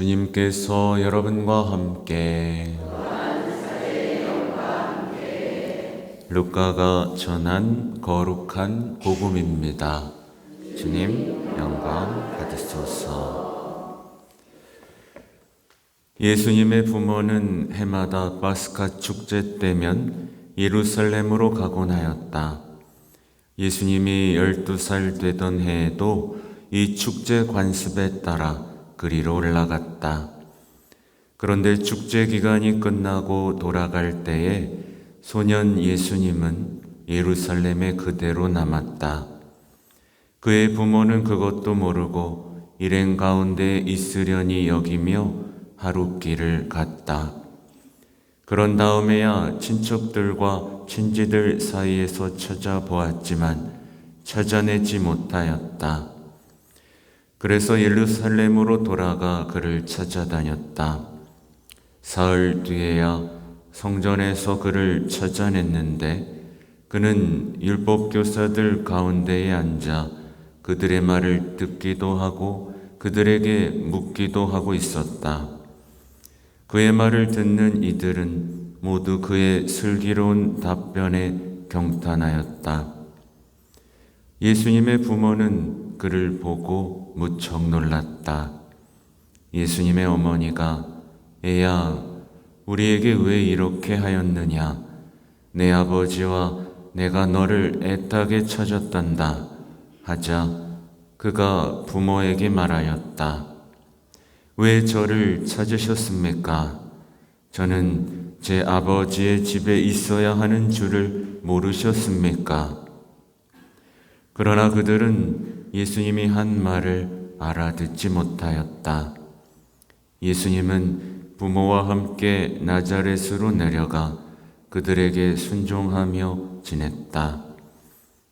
주님께서 여러분과 함께 루카가 전한 거룩한 복음입니다. 주님 영광 받으소서. 예수님의 부모는 해마다 파스카 축제 때면 예루살렘으로 가곤 하였다. 예수님이 12살 되던 해에도 이 축제 관습에 따라 그리로 올라갔다. 그런데 축제 기간이 끝나고 돌아갈 때에 소년 예수님은 예루살렘에 그대로 남았다. 그의 부모는 그것도 모르고 일행 가운데 있으려니 여기며 하룻길을 갔다. 그런 다음에야 친척들과 친지들 사이에서 찾아보았지만 찾아내지 못하였다. 그래서 예루살렘으로 돌아가 그를 찾아다녔다. 사흘 뒤에야 성전에서 그를 찾아냈는데 그는 율법 교사들 가운데에 앉아 그들의 말을 듣기도 하고 그들에게 묻기도 하고 있었다. 그의 말을 듣는 이들은 모두 그의 슬기로운 답변에 경탄하였다. 예수님의 부모는 그를 보고 무척 놀랐다. 예수님의 어머니가 애야, 우리에게 왜 이렇게 하였느냐? 내 아버지와 내가 너를 애타게 찾았단다. 하자 그가 부모에게 말하였다. 왜 저를 찾으셨습니까? 저는 제 아버지의 집에 있어야 하는 줄을 모르셨습니까? 그러나 그들은 예수님이 한 말을 알아듣지 못하였다. 예수님은 부모와 함께 나자렛으로 내려가 그들에게 순종하며 지냈다.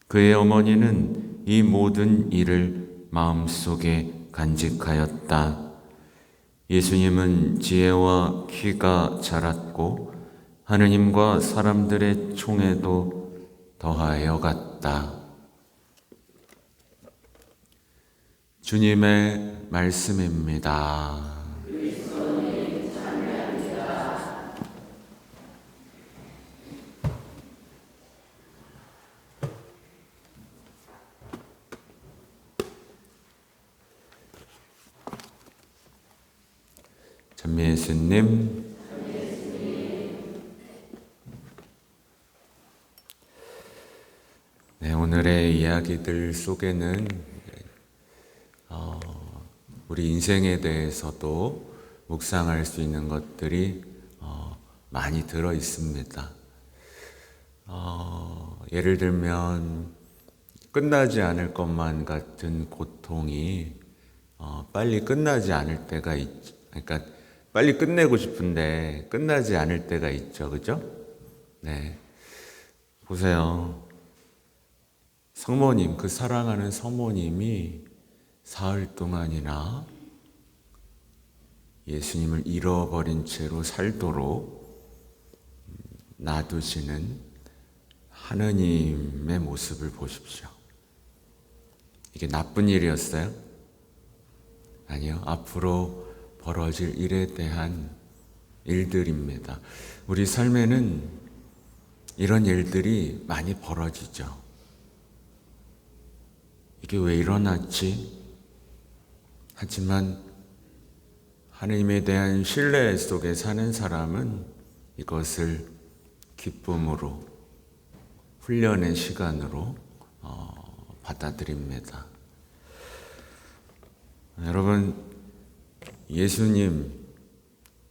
그의 어머니는 이 모든 일을 마음속에 간직하였다. 예수님은 지혜와 키가 자랐고 하느님과 사람들의 총에도 더하여 갔다. 주님의 말씀입니다. 전미 예수님, 네, 오늘의 이야기들 속에는 어, 우리 인생에 대해서도 묵상할 수 있는 것들이 어, 많이 들어 있습니다. 어, 예를 들면 끝나지 않을 것만 같은 고통이 어, 빨리 끝나지 않을 때가 있, 그러니까 빨리 끝내고 싶은데 끝나지 않을 때가 있죠, 그죠? 네, 보세요. 성모님, 그 사랑하는 성모님이 사흘 동안이나 예수님을 잃어버린 채로 살도록 놔두시는 하느님의 모습을 보십시오. 이게 나쁜 일이었어요? 아니요. 앞으로 벌어질 일에 대한 일들입니다. 우리 삶에는 이런 일들이 많이 벌어지죠. 이게 왜 일어났지? 하지만 하나님에 대한 신뢰 속에 사는 사람은 이것을 기쁨으로 훈련의 시간으로 어, 받아들입니다. 여러분 예수님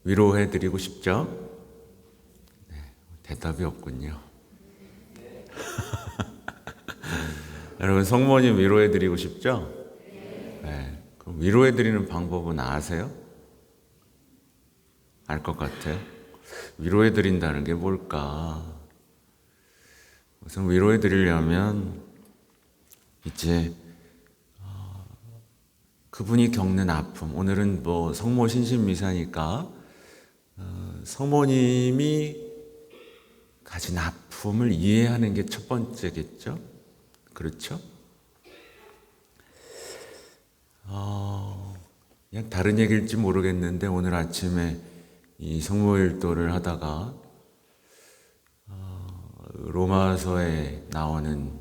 위로해 드리고 싶죠? 네, 대답이 없군요. 여러분 성모님 위로해 드리고 싶죠? 네. 위로해 드리는 방법은 아세요? 알 것 같아요. 위로해 드린다는 게 뭘까? 우선 위로해 드리려면 이제 어, 그분이 겪는 아픔. 오늘은 뭐 성모 신신 미사니까 어, 성모님이 가진 아픔을 이해하는 게 첫 번째겠죠. 그렇죠? 어, 그냥 다른 얘기일지 모르겠는데 오늘 아침에 이 성모일도를 하다가 어, 로마서에 나오는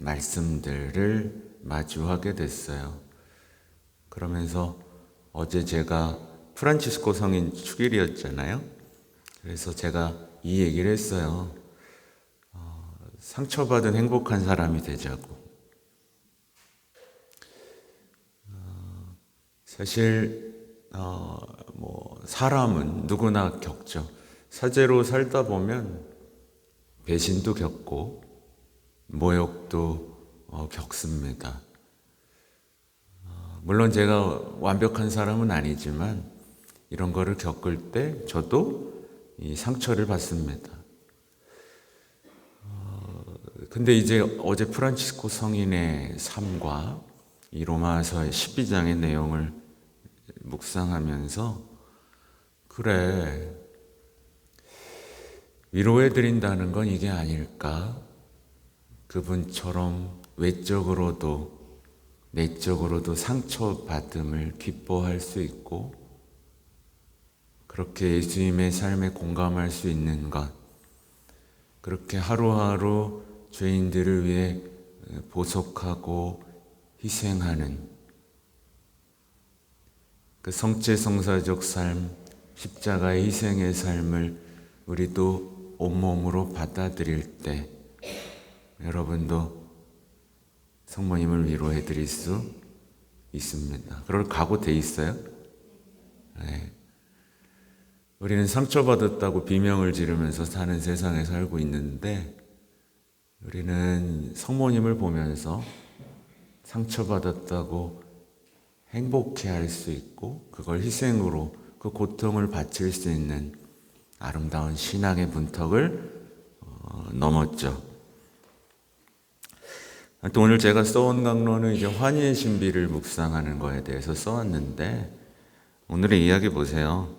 말씀들을 마주하게 됐어요. 그러면서 어제 제가 프란치스코 성인 축일이었잖아요. 그래서 제가 이 얘기를 했어요. 어, 상처받은 행복한 사람이 되자고. 사실 어, 뭐 사람은 누구나 겪죠. 사제로 살다 보면 배신도 겪고 모욕도 어, 겪습니다. 어, 물론 제가 완벽한 사람은 아니지만 이런 거를 겪을 때 저도 이 상처를 받습니다. 어, 근데 이제 어제 프란치스코 성인의 삶과 이 로마서의 12장의 내용을 묵상하면서 그래 위로해 드린다는 건 이게 아닐까? 그분처럼 외적으로도 내적으로도 상처받음을 기뻐할 수 있고 그렇게 예수님의 삶에 공감할 수 있는 것 그렇게 하루하루 죄인들을 위해 보석하고 희생하는 그 성체성사적 삶, 십자가의 희생의 삶을 우리도 온몸으로 받아들일 때 여러분도 성모님을 위로해 드릴 수 있습니다. 그럴 각오 돼 있어요? 네. 우리는 상처받았다고 비명을 지르면서 사는 세상에 살고 있는데 우리는 성모님을 보면서 상처받았다고 행복해 할 수 있고 그걸 희생으로 그 고통을 바칠 수 있는 아름다운 신앙의 문턱을 어, 넘었죠. 또 오늘 제가 써온 강론은 이제 환희의 신비를 묵상하는 거에 대해서 써왔는데 오늘의 이야기 보세요.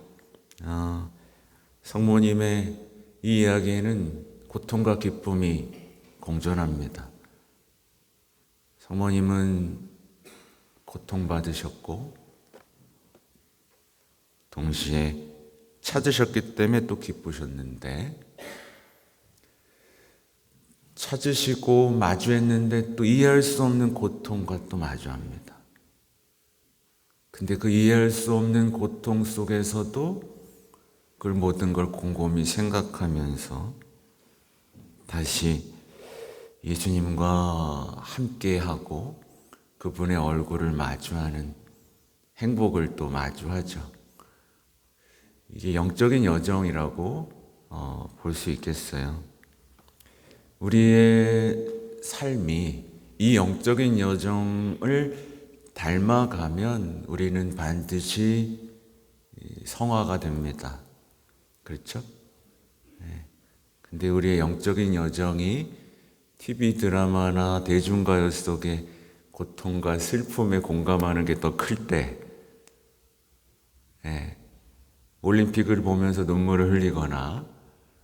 어, 성모님의 이 이야기에는 고통과 기쁨이 공존합니다. 성모님은 고통받으셨고 동시에 찾으셨기 때문에 또 기쁘셨는데 찾으시고 마주했는데 또 이해할 수 없는 고통과 또 마주합니다. 근데 그 이해할 수 없는 고통 속에서도 그 모든 걸 곰곰이 생각하면서 다시 예수님과 함께하고 그분의 얼굴을 마주하는 행복을 또 마주하죠. 이게 영적인 여정이라고 어, 볼 수 있겠어요. 우리의 삶이 이 영적인 여정을 닮아가면 우리는 반드시 성화가 됩니다. 그렇죠? 네. 근데 우리의 영적인 여정이 TV 드라마나 대중가요 속에 고통과 슬픔에 공감하는 게 더 클 때, 네. 올림픽을 보면서 눈물을 흘리거나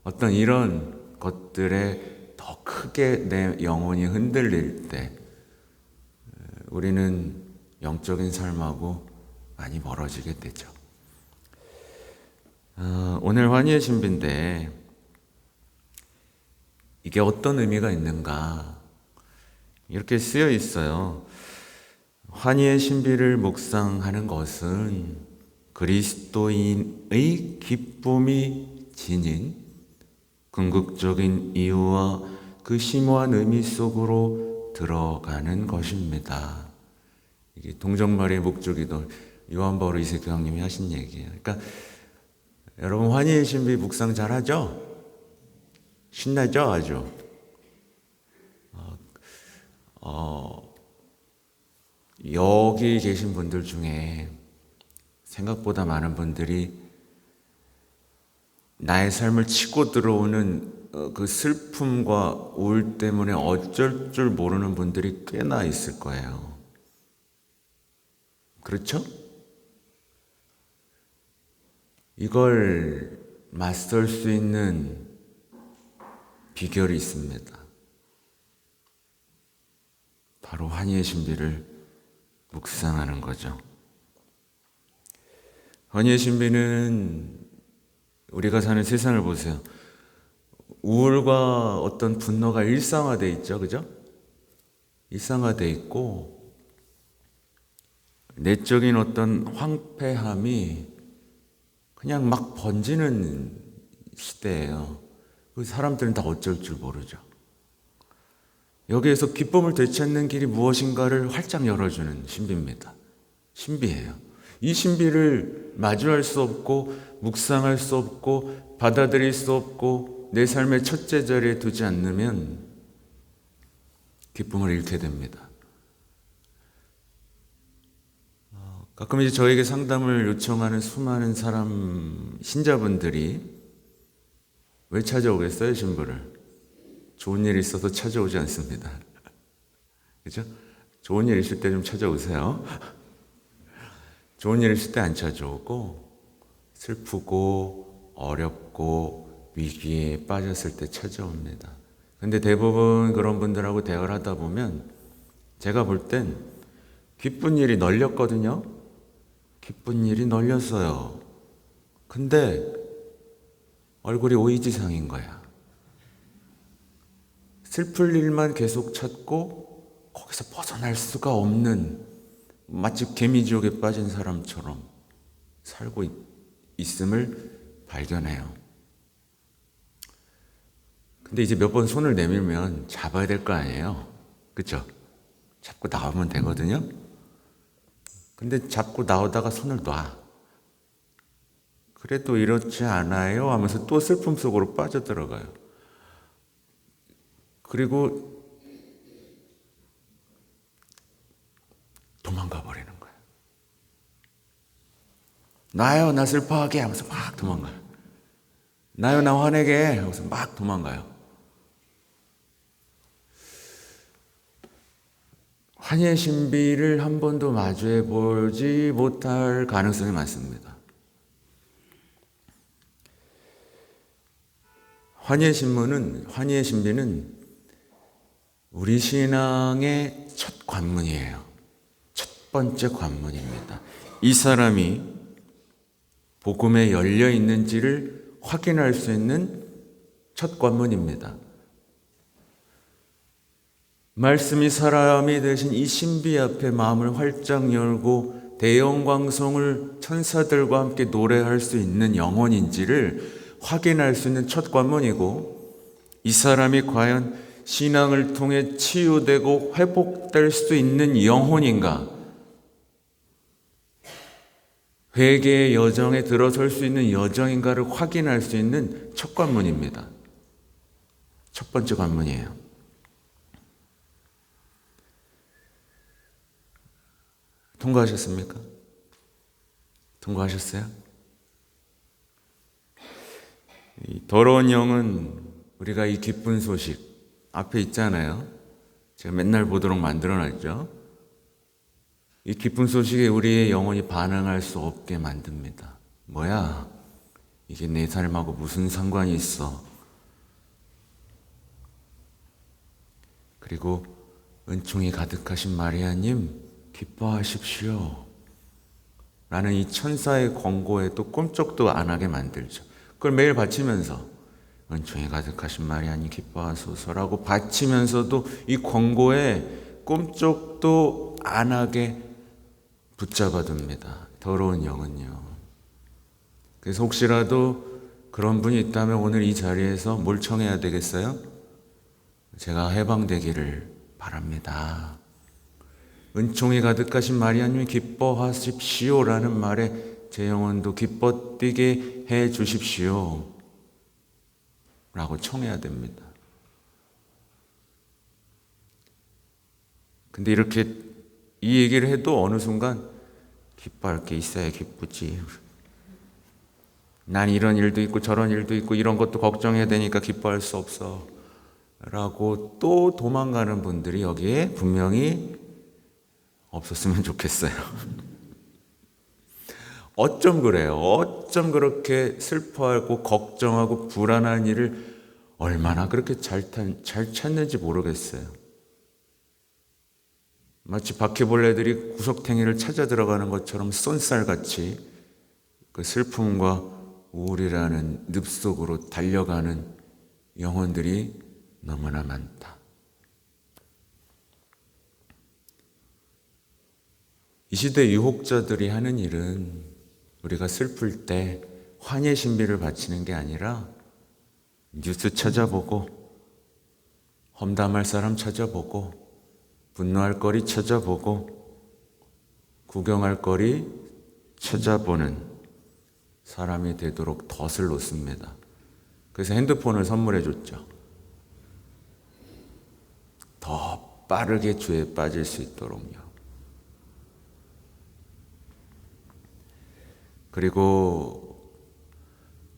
어떤 이런 것들에 더 크게 내 영혼이 흔들릴 때, 우리는 영적인 삶하고 많이 멀어지게 되죠. 어, 오늘 환희의 신비인데 이게 어떤 의미가 있는가 이렇게 쓰여 있어요. 환희의 신비를 묵상하는 것은 그리스도인의 기쁨이 지닌 궁극적인 이유와 그 심오한 의미 속으로 들어가는 것입니다. 이게 동정말의 목적이도 요한 바울 이세 교황님이 하신 얘기예요. 그러니까 여러분 환희의 신비 묵상 잘하죠? 신나죠, 아주. 어, 어, 여기 계신 분들 중에 생각보다 많은 분들이 나의 삶을 치고 들어오는 그 슬픔과 우울 때문에 어쩔 줄 모르는 분들이 꽤나 있을 거예요. 그렇죠? 이걸 맞설 수 있는 비결이 있습니다. 바로 환희의 신비를 묵상하는 거죠. 환희의 신비는 우리가 사는 세상을 보세요. 우울과 어떤 분노가 일상화돼 있죠, 그죠? 일상화돼 있고 내적인 어떤 황폐함이 그냥 막 번지는 시대예요. 그 사람들은 다 어쩔 줄 모르죠. 여기에서 기쁨을 되찾는 길이 무엇인가를 활짝 열어주는 신비입니다. 신비예요. 이 신비를 마주할 수 없고 묵상할 수 없고 받아들일 수 없고 내 삶의 첫째 자리에 두지 않으면 기쁨을 잃게 됩니다. 어, 가끔 이제 저에게 상담을 요청하는 수많은 사람 신자분들이 왜 찾아오겠어요, 신부를? 좋은 일 있어서 찾아오지 않습니다. 그죠? 좋은 일 있을 때 좀 찾아오세요. 좋은 일 있을 때 안 찾아오고, 슬프고, 어렵고, 위기에 빠졌을 때 찾아옵니다. 근데 대부분 그런 분들하고 대화를 하다 보면, 제가 볼 땐 기쁜 일이 널렸거든요? 기쁜 일이 널렸어요. 근데 얼굴이 오이지상인 거야. 슬플 일만 계속 찾고 거기서 벗어날 수가 없는 마치 개미 지옥에 빠진 사람처럼 살고 있, 음을 발견해요. 근데 이제 몇 번 손을 내밀면 잡아야 될 거 아니에요. 그쵸? 잡고 나오면 되거든요. 근데 잡고 나오다가 손을 놔. 그래도 이렇지 않아요? 하면서 또 슬픔 속으로 빠져들어가요. 그리고 도망가 버리는 거예요. 나요, 나 슬퍼하게 하면서 막 도망가요. 나요, 나 화내게 하면서 막 도망가요. 환희의 신비를 한 번도 마주해 보지 못할 가능성이 많습니다. 환희의 신문은, 환희의 신비는 우리 신앙의 첫 관문이에요. 첫 번째 관문입니다. 이 사람이 복음에 열려 있는지를 확인할 수 있는 첫 관문입니다. 말씀이 사람이 되신 이 신비 앞에 마음을 활짝 열고 대영광성을 천사들과 함께 노래할 수 있는 영혼인지를 확인할 수 있는 첫 관문이고 이 사람이 과연 신앙을 통해 치유되고 회복될 수 있는 영혼인가? 회개의 여정에 들어설 수 있는 여정인가를 확인할 수 있는 첫 관문입니다. 첫 번째 관문이에요. 통과하셨습니까? 통과하셨어요? 더러운 영은 우리가 이 기쁜 소식 앞에 있잖아요. 제가 맨날 보도록 만들어놨죠. 이 기쁜 소식에 우리의 영혼이 반응할 수 없게 만듭니다. 뭐야? 이게 내 삶하고 무슨 상관이 있어? 그리고 은총이 가득하신 마리아님, 기뻐하십시오. 라는 이 천사의 권고에 또 꼼짝도 안 하게 만들죠. 그걸 매일 바치면서 은총이 가득하신 마리아님 기뻐하소서라고 바치면서도 이 권고에 꼼짝도 안 하게 붙잡아 둡니다. 더러운 영은요. 그래서 혹시라도 그런 분이 있다면 오늘 이 자리에서 뭘 청해야 되겠어요? 제가 해방되기를 바랍니다. 은총이 가득하신 마리아님 기뻐하십시오라는 말에 제 영혼도 기뻐 뛰게 해 주십시오. 라고 청해야 됩니다. 근데 이렇게 이 얘기를 해도 어느 순간 기뻐할 게 있어야 기쁘지. 난 이런 일도 있고 저런 일도 있고 이런 것도 걱정해야 되니까 기뻐할 수 없어. 라고 또 도망가는 분들이 여기에 분명히 없었으면 좋겠어요. 어쩜 그래요? 어쩜 그렇게 슬퍼하고 걱정하고 불안한 일을 얼마나 그렇게 잘, 탄, 잘 찾는지 모르겠어요. 마치 바퀴벌레들이 구석탱이를 찾아 들어가는 것처럼 쏜살같이 그 슬픔과 우울이라는 늪 속으로 달려가는 영혼들이 너무나 많다. 이 시대 유혹자들이 하는 일은 우리가 슬플 때 환희 신비를 바치는 게 아니라 뉴스 찾아보고 험담할 사람 찾아보고 분노할 거리 찾아보고 구경할 거리 찾아보는 사람이 되도록 덫을 놓습니다. 그래서 핸드폰을 선물해 줬죠. 더 빠르게 죄에 빠질 수 있도록요. 그리고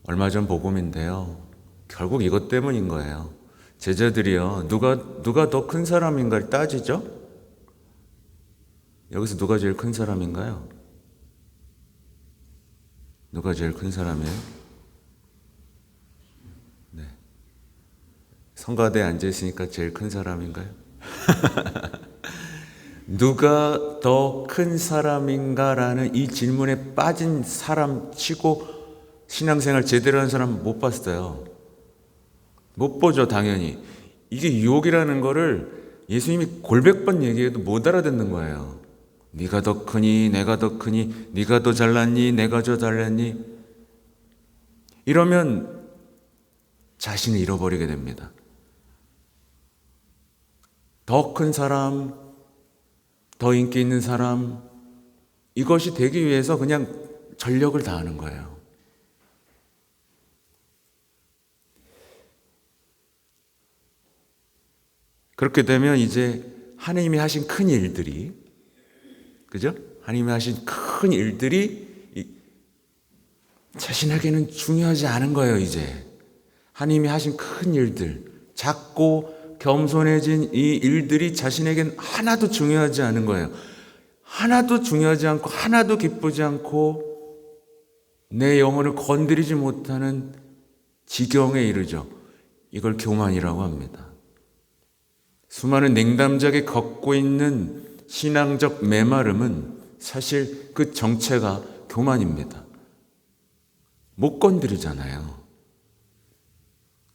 얼마 전 복음인데요. 결국 이것 때문인 거예요. 제자들이요. 누가 누가 더 큰 사람인가를 따지죠? 여기서 누가 제일 큰 사람인가요? 누가 제일 큰 사람이에요? 네. 성가대에 앉아 있으니까 제일 큰 사람인가요? 누가 더 큰 사람인가라는 이 질문에 빠진 사람 치고 신앙생활 제대로 한 사람 못 봤어요. 못 보죠, 당연히. 이게 유혹이라는 거를 예수님이 골백 번 얘기해도 못 알아듣는 거예요. 네가 더 크니, 내가 더 크니, 네가 더 잘났니, 내가 더 잘났니. 이러면 자신을 잃어버리게 됩니다. 더 큰 사람, 더 인기 있는 사람, 이것이 되기 위해서 그냥 전력을 다하는 거예요. 그렇게 되면 이제 하나님이 하신 큰 일들이, 그죠? 하나님이 하신 큰 일들이 자신에게는 중요하지 않은 거예요, 이제. 하나님이 하신 큰 일들, 작고 겸손해진 이 일들이 자신에겐 하나도 중요하지 않은 거예요. 하나도 중요하지 않고, 하나도 기쁘지 않고, 내 영혼을 건드리지 못하는 지경에 이르죠. 이걸 교만이라고 합니다. 수많은 냉담자게 걷고 있는 신앙적 메마름은 사실 그 정체가 교만입니다. 못 건드리잖아요.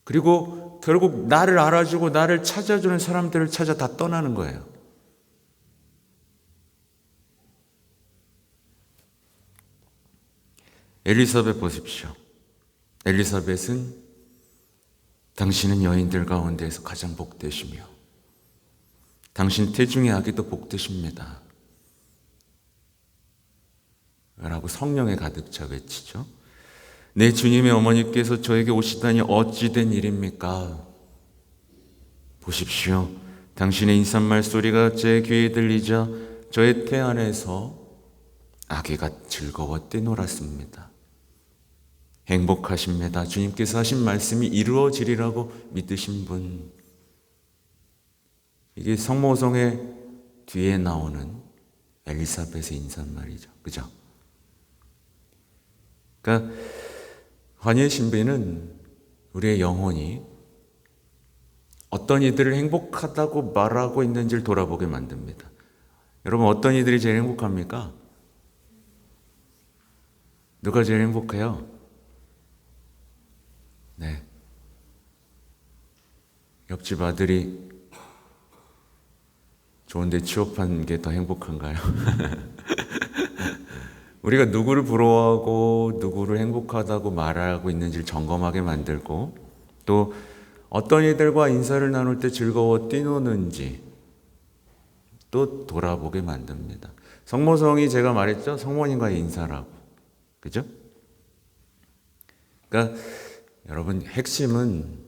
그리고 결국 나를 알아주고 나를 찾아주는 사람들을 찾아 다 떠나는 거예요. 엘리사벳 보십시오. 엘리사벳은 당신은 여인들 가운데에서 가장 복되시며 당신 태중의 아기도 복되십니다. 라고 성령에 가득 차 외치죠. 내 주님의 어머니께서 저에게 오시다니 어찌 된 일입니까? 보십시오. 당신의 인사말 소리가 제 귀에 들리자 저의 태 안에서 아기가 즐거워 뛰놀았습니다. 행복하십니다. 주님께서 하신 말씀이 이루어지리라고 믿으신 분. 이게 성모성의 뒤에 나오는 엘리사벳의 인사말이죠. 그죠? 그러니까 환희의 신비는 우리의 영혼이 어떤 이들을 행복하다고 말하고 있는지를 돌아보게 만듭니다. 여러분 어떤 이들이 제일 행복합니까? 누가 제일 행복해요? 네. 옆집 아들이 좋은데 취업한 게 더 행복한가요? 우리가 누구를 부러워하고 누구를 행복하다고 말하고 있는지를 점검하게 만들고 또 어떤 이들과 인사를 나눌 때 즐거워 뛰노는지 또 돌아보게 만듭니다. 성모성이 제가 말했죠? 성모님과의 인사라고. 그죠? 그러니까 여러분 핵심은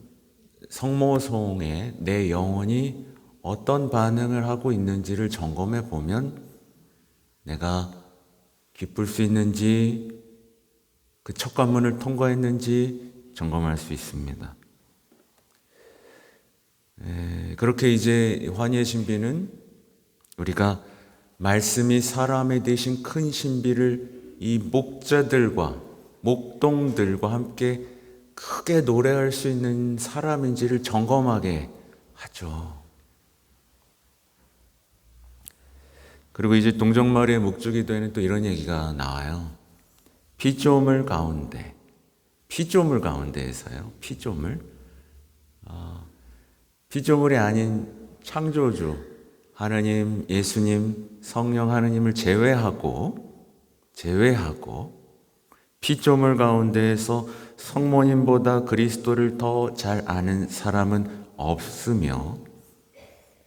성모성에 내 영혼이 어떤 반응을 하고 있는지를 점검해 보면 내가 기쁠 수 있는지 그 첫 관문을 통과했는지 점검할 수 있습니다. 에, 그렇게 이제 환희의 신비는 우리가 말씀이 사람에 대신 큰 신비를 이 목자들과 목동들과 함께 크게 노래할 수 있는 사람인지를 점검하게 하죠. 그리고 이제 동정마을의 목적이 되는 또 이런 얘기가 나와요. 피조물 가운데, 피조물 가운데에서요. 피조물. 어, 피조물이 아닌 창조주 하느님, 예수님, 성령 하느님을 제외하고 제외하고 피조물 가운데에서 성모님보다 그리스도를 더 잘 아는 사람은 없으며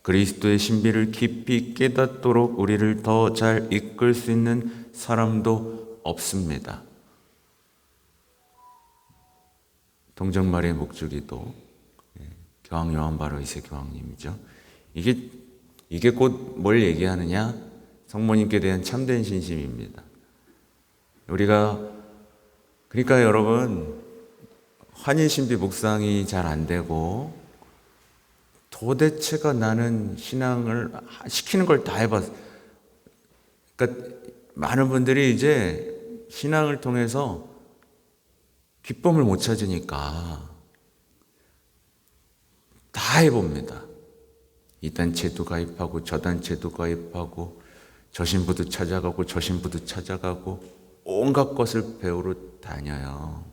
그리스도의 신비를 깊이 깨닫도록 우리를 더 잘 이끌 수 있는 사람도 없습니다. 동정마리의 목주기도 예, 교황 요한 바로 이세 교황님이죠. 이게 이게 곧 뭘 얘기하느냐? 성모님께 대한 참된 신심입니다. 우리가 그러니까 여러분 환희신비 묵상이 잘 안 되고 도대체가 나는 신앙을 시키는 걸 다 해봤어. 그러니까 많은 분들이 이제 신앙을 통해서 기쁨을 못 찾으니까 다 해봅니다. 이 단체도 가입하고 저 단체도 가입하고 저 신부도 찾아가고 저 신부도 찾아가고 온갖 것을 배우러 다녀요.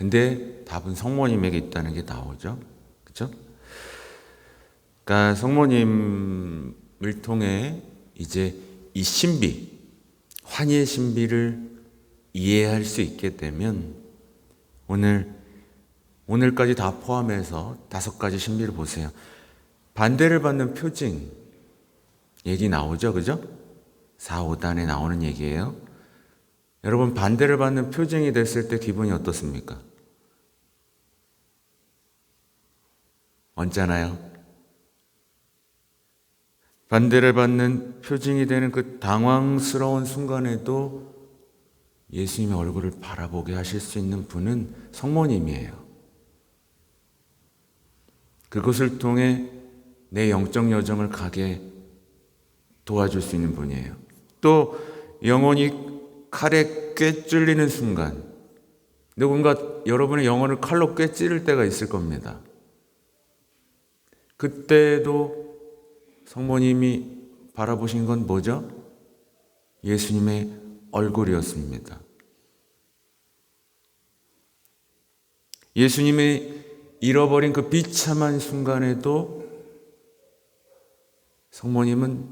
근데 답은 성모님에게 있다는 게 나오죠. 그죠? 그러니까 성모님을 통해 이제 이 신비, 환희의 신비를 이해할 수 있게 되면 오늘 오늘까지 다 포함해서 다섯 가지 신비를 보세요. 반대를 받는 표징 얘기 나오죠, 그죠? 4, 5단에 나오는 얘기예요. 여러분 반대를 받는 표징이 됐을 때 기분이 어떻습니까? 언짢아요. 반대를 받는 표징이 되는 그 당황스러운 순간에도 예수님의 얼굴을 바라보게 하실 수 있는 분은 성모님이에요. 그것을 통해 내 영적 여정을 가게 도와줄 수 있는 분이에요. 또 영혼이 칼에 꿰뚫리는 순간 누군가 여러분의 영혼을 칼로 꿰찌를 때가 있을 겁니다. 그때도 성모님이 바라보신 건 뭐죠? 예수님의 얼굴이었습니다. 예수님의 잃어버린 그 비참한 순간에도 성모님은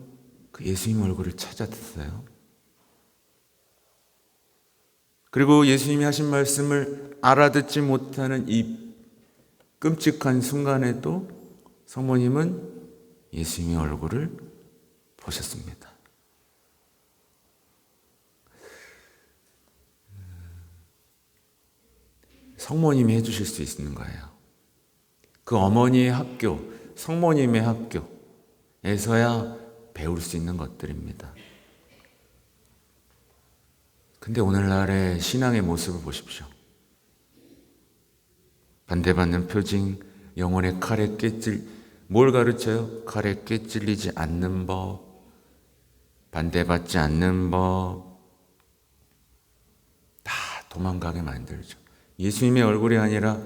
그 예수님 얼굴을 찾았어요. 그리고 예수님이 하신 말씀을 알아듣지 못하는 이 끔찍한 순간에도 성모님은 예수님의 얼굴을 보셨습니다. 성모님이 해주실 수 있는 거예요. 그 어머니의 학교, 성모님의 학교에서야 배울 수 있는 것들입니다. 근데 오늘날의 신앙의 모습을 보십시오. 반대받는 표징, 영혼의 칼에 깨질, 뭘 가르쳐요? 칼에 깨찔리지 않는 법, 반대받지 않는 법, 다 도망가게 만들죠. 예수님의 얼굴이 아니라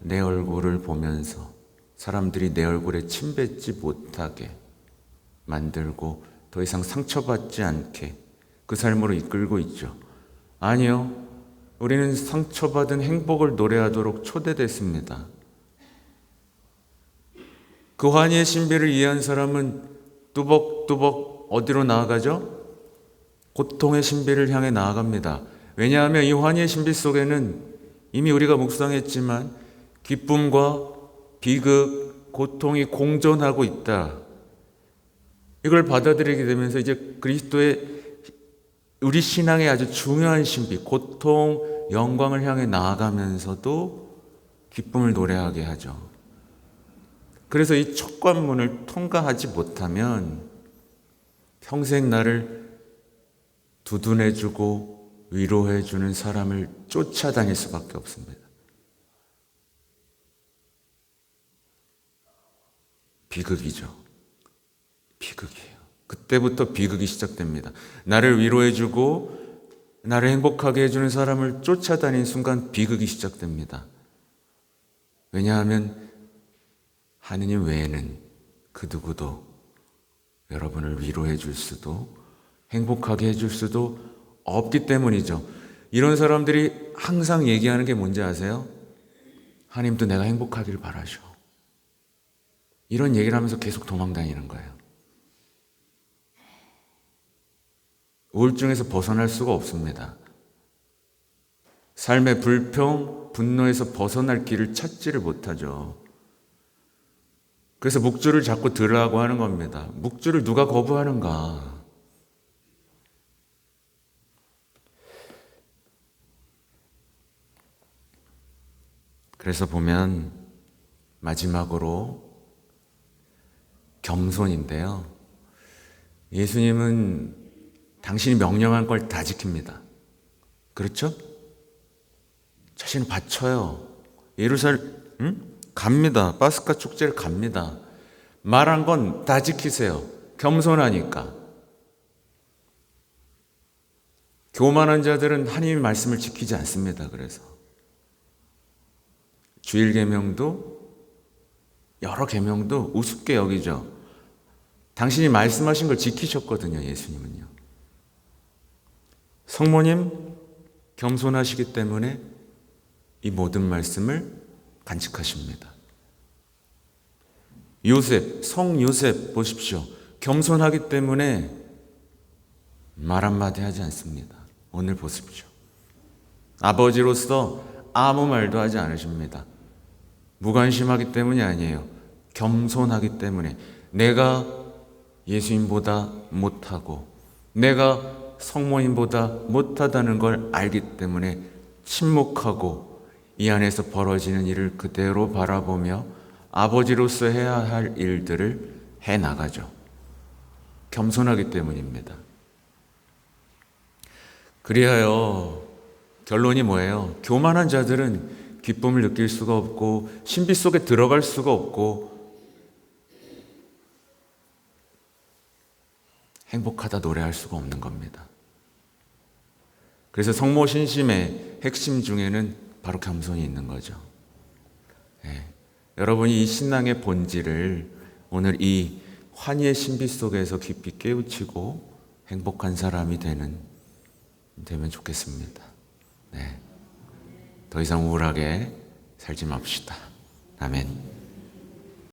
내 얼굴을 보면서 사람들이 내 얼굴에 침 뱉지 못하게 만들고 더 이상 상처받지 않게 그 삶으로 이끌고 있죠. 아니요. 우리는 상처받은 행복을 노래하도록 초대됐습니다. 그 환희의 신비를 이해한 사람은 뚜벅뚜벅 어디로 나아가죠? 고통의 신비를 향해 나아갑니다. 왜냐하면 이 환희의 신비 속에는 이미 우리가 묵상했지만 기쁨과 비극, 고통이 공존하고 있다. 이걸 받아들이게 되면서 이제 그리스도의 우리 신앙의 아주 중요한 신비, 고통, 영광을 향해 나아가면서도 기쁨을 노래하게 하죠. 그래서 이 첫 관문을 통과하지 못하면 평생 나를 두둔해주고 위로해주는 사람을 쫓아다닐 수밖에 없습니다. 비극이죠. 비극이에요. 그때부터 비극이 시작됩니다. 나를 위로해주고 나를 행복하게 해주는 사람을 쫓아다닌 순간 비극이 시작됩니다. 왜냐하면 하느님 외에는 그 누구도 여러분을 위로해 줄 수도 행복하게 해 줄 수도 없기 때문이죠. 이런 사람들이 항상 얘기하는 게 뭔지 아세요? 하나님도 내가 행복하기를 바라셔. 이런 얘기를 하면서 계속 도망다니는 거예요. 우울증에서 벗어날 수가 없습니다. 삶의 불평, 분노에서 벗어날 길을 찾지를 못하죠. 그래서 묵주를 자꾸 들으라고 하는 겁니다. 묵주를 누가 거부하는가? 그래서 보면 마지막으로 겸손인데요. 예수님은 당신이 명령한 걸 다 지킵니다. 그렇죠? 자신을 바쳐요. 예루살렘 응? 갑니다. 파스카 축제를 갑니다. 말한 건 다 지키세요. 겸손하니까. 교만한 자들은 하나님의 말씀을 지키지 않습니다. 그래서 주일 계명도 여러 계명도 우습게 여기죠. 당신이 말씀하신 걸 지키셨거든요. 예수님은요. 성모님 겸손하시기 때문에 이 모든 말씀을 간직하십니다. 요셉, 성 요셉 보십시오. 겸손하기 때문에 말 한마디 하지 않습니다. 오늘 보십시오. 아버지로서 아무 말도 하지 않으십니다. 무관심하기 때문이 아니에요. 겸손하기 때문에 내가 예수님보다 못하고 내가 성모님보다 못하다는 걸 알기 때문에 침묵하고 이 안에서 벌어지는 일을 그대로 바라보며 아버지로서 해야 할 일들을 해 나가죠. 겸손하기 때문입니다. 그리하여 결론이 뭐예요? 교만한 자들은 기쁨을 느낄 수가 없고 신비 속에 들어갈 수가 없고 행복하다 노래할 수가 없는 겁니다. 그래서 성모 신심의 핵심 중에는 바로 겸손이 있는 거죠. 예. 여러분이 이 신앙의 본질을 오늘 이 환희의 신비 속에서 깊이 깨우치고 행복한 사람이 되는 되면 좋겠습니다. 네. 더 이상 우울하게 살지 맙시다. 아멘.